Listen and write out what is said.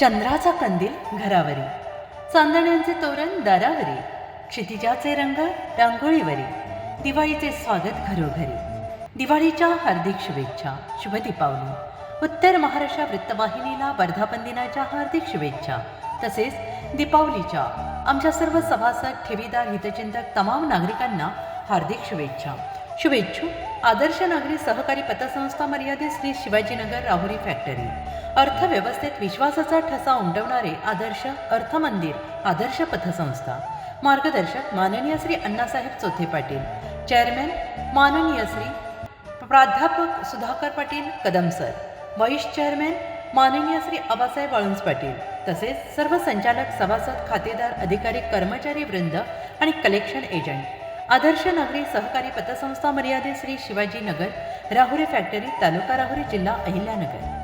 चंद्राचा कंदील घरावरी. चांदण्यांचे तोरण दारावरी. क्षितिजाचे रंग रांगोळीवरी. दिवाळीचे स्वागत घरोघरी. दिवाळीच्या हार्दिक शुभेच्छा शुभ दीपावली उत्तर महाराष्ट्र वृत्तवाहिनीला वर्धापन दिनाच्या हार्दिक शुभेच्छा. तसेच दीपावलीच्या आमच्या सर्व सभासद ठेवीदार हितचिंतक तमाम नागरिकांना हार्दिक शुभेच्छा. शुभेच्छू। आदर्श नागरी सहकारी पतसंस्था मर्यादित श्री शिवाजीनगर राहुरी फॅक्टरी। अर्थव्यवस्थेत विश्वासाचा ठसा उमटवणारे आदर्श अर्थमंदिर आदर्श पतसंस्था। मार्गदर्शक माननीय श्री अण्णासाहेब चोथे पाटील। चेअरमॅन माननीय श्री प्राध्यापक Sudhakar Patil Kadam sir. Vice chairman माननीय श्री आबासाहेब वाळुंज पाटील। तसेच सर्व संचालक सभासद खातेदार अधिकारी कर्मचारी वृंद आणि कलेक्शन एजंट। आदर्श नागरी सहकारी पतसंस्था मर्यादित श्री शिवाजी नगर राहुरी फॅक्टरी तालुका राहुरी जिल्हा अहिल्यानगर.